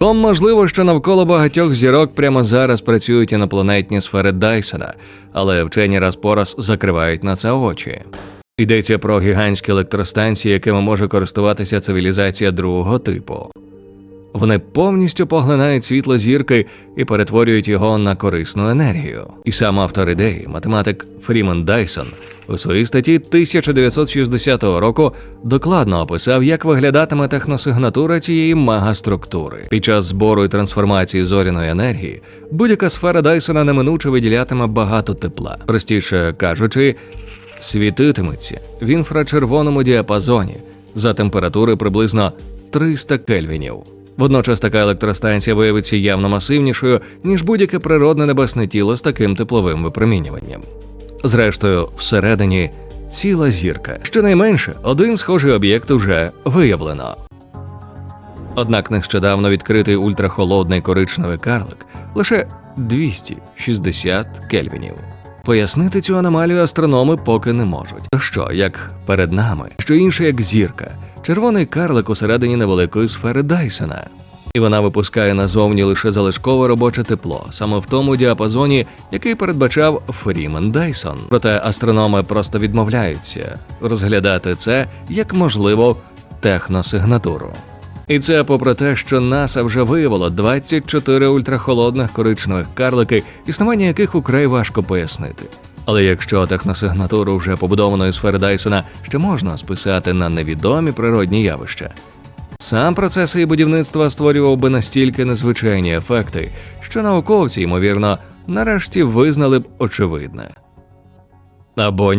То можливо, що навколо багатьох зірок прямо зараз працюють інопланетні сфери Дайсона, але вчені раз по раз закривають на це очі. Йдеться про гігантські електростанції, якими може користуватися цивілізація другого типу. Вони повністю поглинають світло зірки і перетворюють його на корисну енергію. І сам автор ідеї, математик Фрімен Дайсон, у своїй статті 1960 року докладно описав, як виглядатиме техносигнатура цієї мегаструктури. Під час збору і трансформації зоряної енергії будь-яка сфера Дайсона неминуче виділятиме багато тепла. Простіше кажучи, світитиметься в інфрачервоному діапазоні за температури приблизно 300 кельвінів. Водночас така електростанція виявиться явно масивнішою, ніж будь-яке природне небесне тіло з таким тепловим випромінюванням. Зрештою, всередині ціла зірка. Щонайменше один схожий об'єкт уже виявлено. Однак нещодавно відкритий ультрахолодний коричневий карлик лише 260 кельвінів. Пояснити цю аномалію астрономи поки не можуть. То що, як перед нами, що інше як зірка, червоний карлик усередині невеликої сфери Дайсона. І вона випускає назовні лише залишкове робоче тепло, саме в тому діапазоні, який передбачав Фрімен Дайсон. Проте астрономи просто відмовляються розглядати це як можливо техносигнатуру. І це попри те, що НАСА вже виявило 24 ультрахолодних коричневих карлики, існування яких украй важко пояснити. Але якщо техносигнатуру вже побудованої сфери Дайсона ще можна списати на невідомі природні явища, сам процес її будівництва створював би настільки незвичайні ефекти, що науковці, ймовірно, нарешті визнали б очевидне. Або ні.